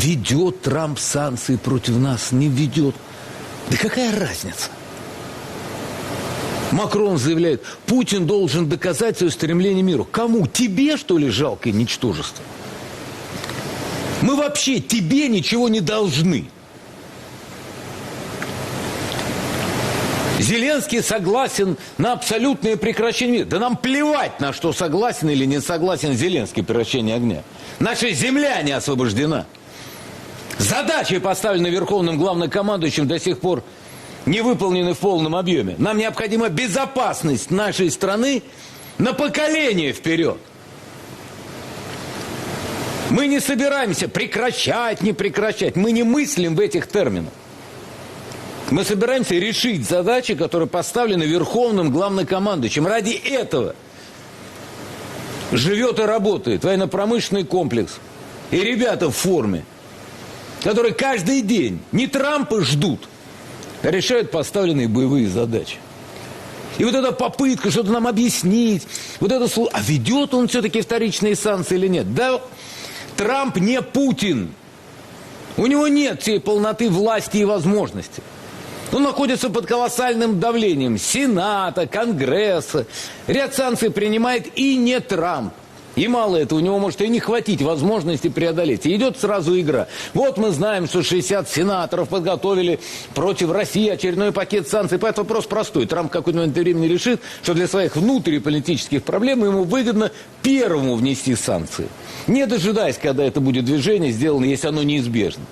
Ведет Трамп санкции против нас, не ведет. Да какая разница? Макрон заявляет, Путин должен доказать свое стремление миру. Кому? Тебе, что ли, жалкое ничтожество? Мы вообще тебе ничего не должны. Зеленский согласен на абсолютное прекращение мира. Да нам плевать, на что согласен или не согласен Зеленский прекращение огня. Наша земля не освобождена. Задачи, поставленные Верховным Главнокомандующим, до сих пор не выполнены в полном объеме. Нам необходима безопасность нашей страны на поколение вперед. Мы не собираемся прекращать, не прекращать. Мы не мыслим в этих терминах. Мы собираемся решить задачи, которые поставлены Верховным Главнокомандующим. Ради этого живет и работает военно-промышленный комплекс. И ребята в форме, которые каждый день не Трампа ждут, а решают поставленные боевые задачи. И вот эта попытка что-то нам объяснить, вот это слово, а ведет он все-таки вторичные санкции или нет? Да, Трамп не Путин. У него нет всей полноты власти и возможностей. Он находится под колоссальным давлением Сената, Конгресса. Ряд санкций принимает и не Трамп. И мало этого, у него может и не хватить возможности преодолеть. И идет сразу игра. Вот мы знаем, что 60 сенаторов подготовили против России очередной пакет санкций. Поэтому вопрос простой. Трамп какой-то момент времени решит, что для своих внутриполитических проблем ему выгодно первому внести санкции. Не дожидаясь, когда это будет движение сделано, если оно неизбежно.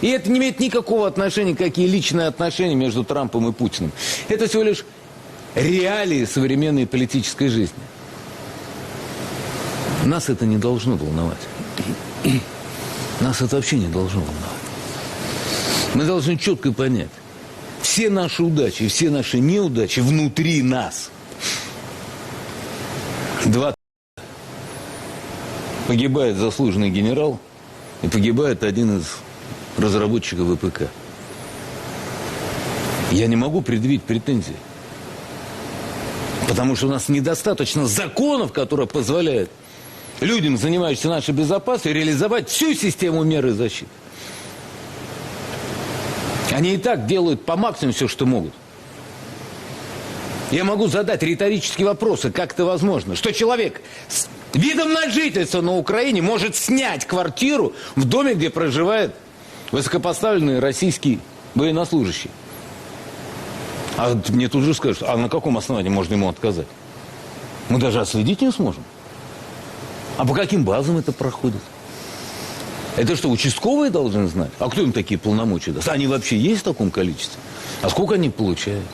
И это не имеет никакого отношения, какие личные отношения между Трампом и Путиным. Это всего лишь реалии современной политической жизни. Нас это не должно волновать. Нас это вообще не должно волновать. Мы должны четко понять, все наши удачи, все наши неудачи внутри нас. Два погибает заслуженный генерал и погибает один из разработчиков ВПК. Я не могу предъявить претензии. Потому что у нас недостаточно законов, которые позволяют людям, занимающимся нашей безопасностью, реализовать всю систему меры защиты. Они и так делают по максимуму все, что могут. Я могу задать риторические вопросы, как это возможно. Что человек с видом на жительство на Украине может снять квартиру в доме, где проживает высокопоставленный российский военнослужащий. А мне тут же скажут, а на каком основании можно ему отказать? Мы даже отследить не сможем. А по каким базам это проходит? Это что, участковые должны знать? А кто им такие полномочия даст? Они вообще есть в таком количестве? А сколько они получают?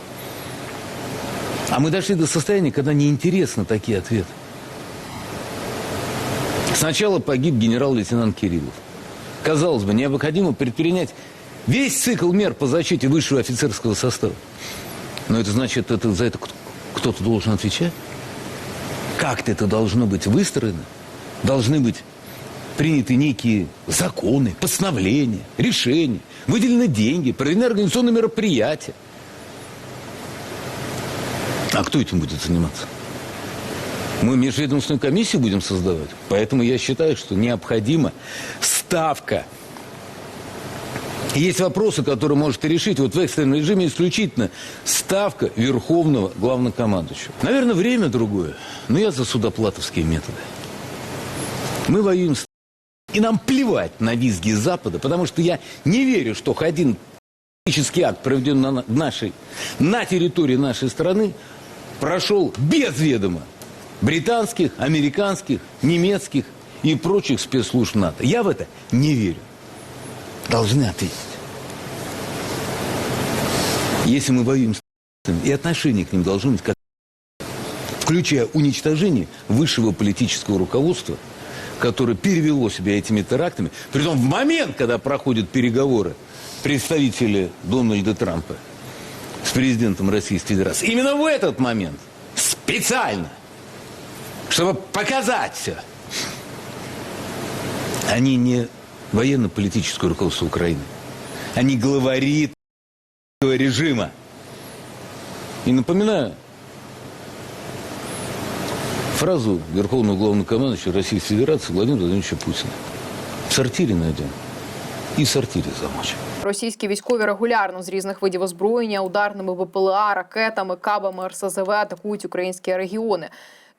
А мы дошли до состояния, когда неинтересны такие ответы. Сначала погиб генерал-лейтенант Кириллов. Казалось бы, необходимо предпринять весь цикл мер по защите высшего офицерского состава. Но это значит, это, за это кто-то должен отвечать? Как-то это должно быть выстроено? Должны быть приняты некие законы, постановления, решения, выделены деньги, проведены организационные мероприятия. А кто этим будет заниматься? Мы межведомственную комиссию будем создавать. Поэтому я считаю, что необходима ставка. Есть вопросы, которые может решить вот в экстренном режиме исключительно ставка Верховного Главнокомандующего. Наверное, время другое, но я за судоплатовские методы. Мы воюем с... И нам плевать на визги Запада, потому что я не верю, что один политический акт, проведенный на нашей, на территории нашей страны, прошел без ведома британских, американских, немецких и прочих спецслужб НАТО. Я в это не верю. Должны ответить. Если мы воюем с и отношение к ним должно быть как включая уничтожение высшего политического руководства, которое перевело себя этими терактами, притом в момент, когда проходят переговоры представители Дональда Трампа с президентом Российской Федерации. Именно в этот момент специально – чтобы показать все. Они не военно-политическое руководство Украины. Они главари режима. И напоминаю фразу Верховного Главнокомандующего Российской Федерации Владимира Владимировича Путина. В сортире найдем. и сортиры замочим. Російські військові регулярно з різних видів озброєння, ударними БПЛА, ракетами, кабами РСЗВ атакують українські регіони.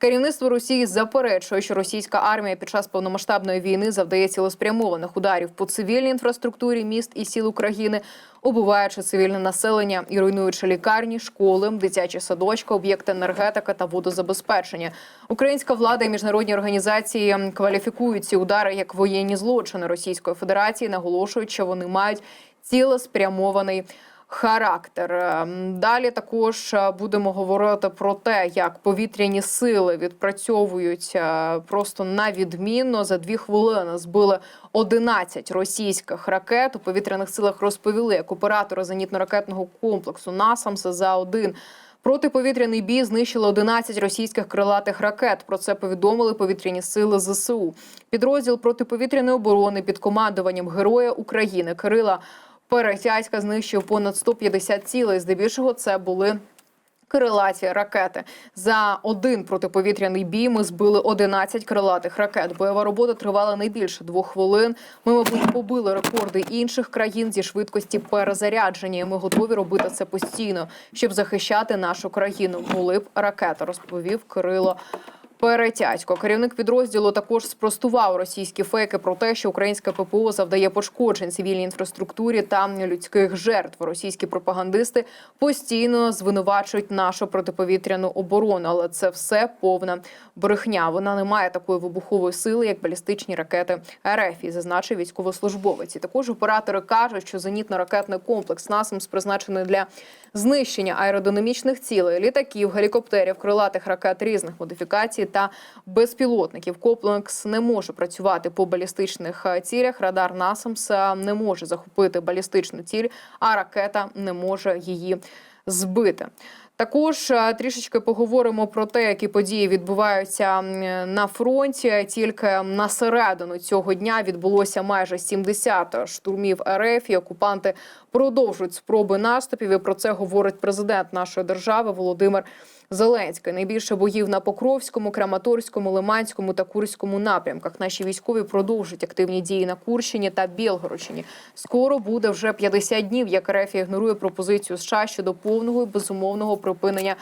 Керівництво Росії заперечує, що російська армія під час повномасштабної війни завдає цілеспрямованих ударів по цивільній інфраструктурі міст і сіл України, убиваючи цивільне населення і руйнуючи лікарні, школи, дитячі садочки, об'єкти енергетики та водозабезпечення. Українська влада і міжнародні організації кваліфікують ці удари як воєнні злочини Російської Федерації, наголошують, що вони мають цілеспрямований характер. Ем, Далі також е, будемо говорити про те, як повітряні сили відпрацьовують е, просто на відмінно. За дві хвилини збили 11 російських ракет. У повітряних силах розповіли, як оператори зенітно-ракетного комплексу НАСАМС за один. Протиповітряний бій знищили 11 російських крилатих ракет. Про це повідомили повітряні сили ЗСУ. Підрозділ протиповітряної оборони під командуванням Героя України Кирила Перетязька знищив понад 150 цілей. Здебільшого це були. Крилаті ракети за один протиповітряний бій. Ми збили 11 крилатих ракет. Бойова робота тривала не більше двох хвилин. Ми, мабуть, побили рекорди інших країн зі швидкості перезарядження. І Ми готові робити це постійно, щоб захищати нашу країну. Були б ракети, розповів Кирило. Перетятько, керівник підрозділу, також спростував російські фейки про те, що українське ППО завдає пошкоджень цивільній інфраструктурі та людських жертв. Російські пропагандисти постійно звинувачують нашу протиповітряну оборону, але це все повна брехня. Вона не має такої вибухової сили, як балістичні ракети РФ, і зазначив військовослужбовець. І також оператори кажуть, що зенітно-ракетний комплекс НАСАМС призначений для знищення аеродинамічних цілей, літаків, гелікоптерів, крилатих ракет різних модифікацій та безпілотників. Комплекс не може працювати по балістичних е, цілях. Радар НАСАМС е, не може захопити балістичну ціль, а ракета не може її збити. Також е, трішечки поговоримо про те, які події відбуваються на фронті. Тільки на середину цього дня відбулося майже 70 штурмів РФ. І окупанти продовжують спроби наступів. І про це говорить президент нашої держави Володимир Зеленський. Найбільше боїв на Покровському, Краматорському, Лиманському та Курському напрямках. Наші військові продовжують активні дії на Курщині та Білгородщині. Скоро буде вже 50 днів, як РФ ігнорує пропозицію США щодо повного і безумовного припинення.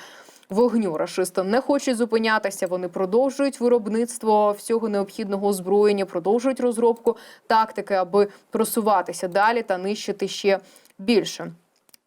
Вогню рашисти не хочуть зупинятися. Вони продовжують виробництво всього необхідного озброєння, продовжують розробку тактики, аби просуватися далі та нищити ще більше.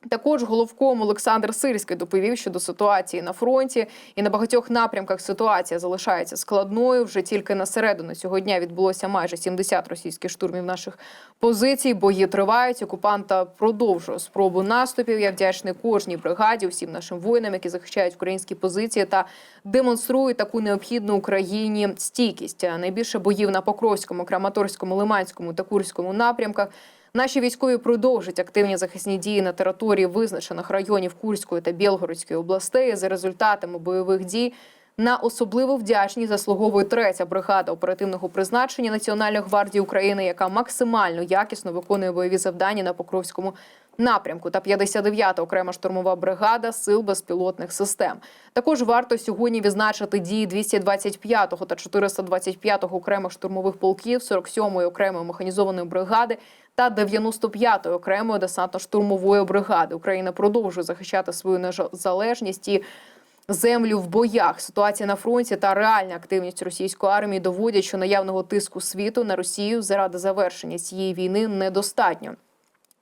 Також головком Олександр Сирський доповів щодо ситуації на фронті, і на багатьох напрямках ситуація залишається складною. Вже тільки на середину цього дня відбулося майже 70 російських штурмів наших позицій. Бої тривають. Окупанта продовжує спробу наступів. Я вдячний кожній бригаді, усім нашим воїнам, які захищають українські позиції та демонструють таку необхідну Україні стійкість. Найбільше боїв на Покровському, Краматорському, Лиманському та Курському напрямках. Наші військові продовжать активні захисні дії на території визначених районів Курської та Білгородської областей. За результатами бойових дій на особливу вдячність заслуговує третя бригада оперативного призначення Національної гвардії України, яка максимально якісно виконує бойові завдання на Покровському напрямку та 59-та окрема штурмова бригада сил безпілотних систем. Також варто сьогодні відзначити дії 225-го та 425-го окремих штурмових полків, 47-ї окремої механізованої бригади та 95-ї окремої десантно-штурмової бригади. Україна продовжує захищати свою незалежність і землю в боях. Ситуація на фронті та реальна активність російської армії доводять, що наявного тиску світу на Росію заради завершення цієї війни недостатньо.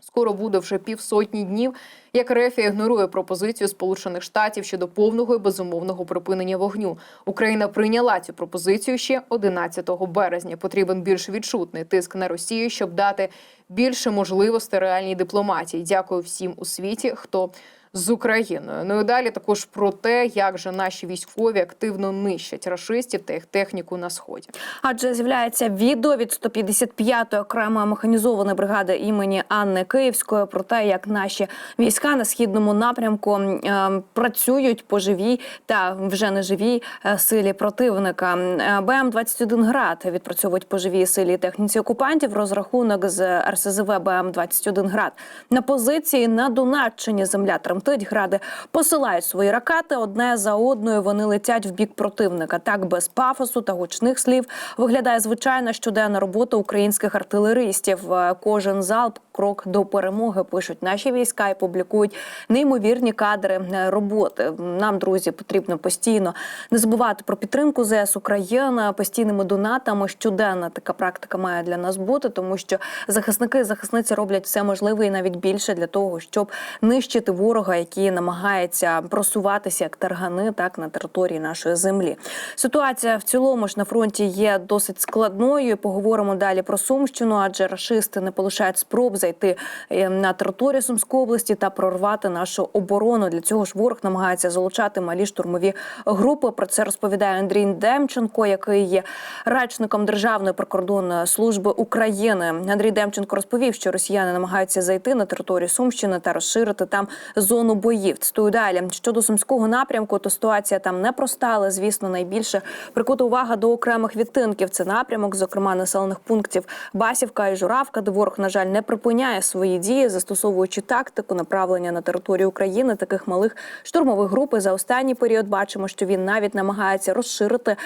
Скоро буде вже півсотні днів, як Рефі ігнорує пропозицію Сполучених Штатів щодо повного і безумовного припинення вогню. Україна прийняла цю пропозицію ще 11 березня. Потрібен більш відчутний тиск на Росію, щоб дати більше можливостей реальній дипломатії. Дякую всім у світі, хто з Україною. Ну і далі також про те, як же наші військові активно нищать рашистів та їх техніку на сході. Адже з'являється відео від 155-ї окремої механізованої бригади імені Анни Київської про те, як наші війська на східному напрямку е, працюють по живій та вже не живій е, силі противника. Е, БМ 21 град відпрацьовують по живій силі техніці окупантів. Розрахунок з РСЗВ БМ 21 град на позиції на Донеччині земля тремтить. Летить. Гради посилають свої ракети. Одне за одною вони летять в бік противника. Так без пафосу та гучних слів виглядає звичайна щоденна робота українських артилеристів. Е, Кожен залп крок до перемоги пишуть наші війська і публікують неймовірні кадри е, роботи. Нам, друзі, потрібно постійно не забувати про підтримку ЗС України постійними донатами. Щоденна така практика має для нас бути, тому що захисники і захисниці роблять все можливе і навіть більше для того, щоб нищити ворога, який намагається просуватися як таргани, так на території нашої землі. Ситуація в цілому ж на фронті є досить складною. Поговоримо далі про Сумщину, адже рашисти не полишають спроб зайти е, на територію Сумської області та прорвати нашу оборону. Для цього ж ворог намагається залучати малі штурмові групи. Про це розповідає Андрій Демченко, який є речником Державної прикордонної служби України. Андрій Демченко розповів, що росіяни намагаються зайти на територію Сумщини та розширити там зону боїв. Цитую далі щодо сумського напрямку, то ситуація там непроста, але звісно найбільше прикута увага до окремих відтинків. Це напрямок, зокрема населених пунктів Басівка і Журавка, де ворог, на жаль, не припиняє свої дії, застосовуючи тактику направлення на територію України таких малих штурмових груп. І за останній період бачимо, що він навіть намагається розширити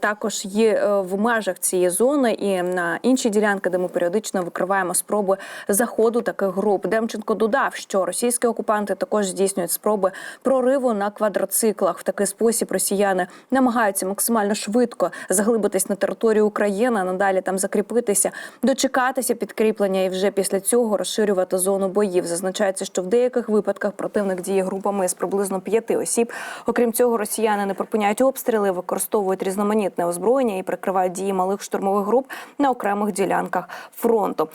також є е, в межах цієї зони і на інші ділянки, де ми періодично викриваємо спроби заходу таких груп. Демченко додав, що російські окупанти також здійснюють спроби прориву на квадроциклах. В такий спосіб росіяни намагаються максимально швидко заглибитись на територію України, надалі там закріпитися, дочекатися підкріплення і вже після цього розширювати зону боїв. Зазначається, що в деяких випадках противник діє групами з приблизно п'яти осіб. Окрім цього, росіяни не припиняють обстріли, використовують різноманітне озброєння і прикривають дії малих штурмових груп на окремих ділянках фронту.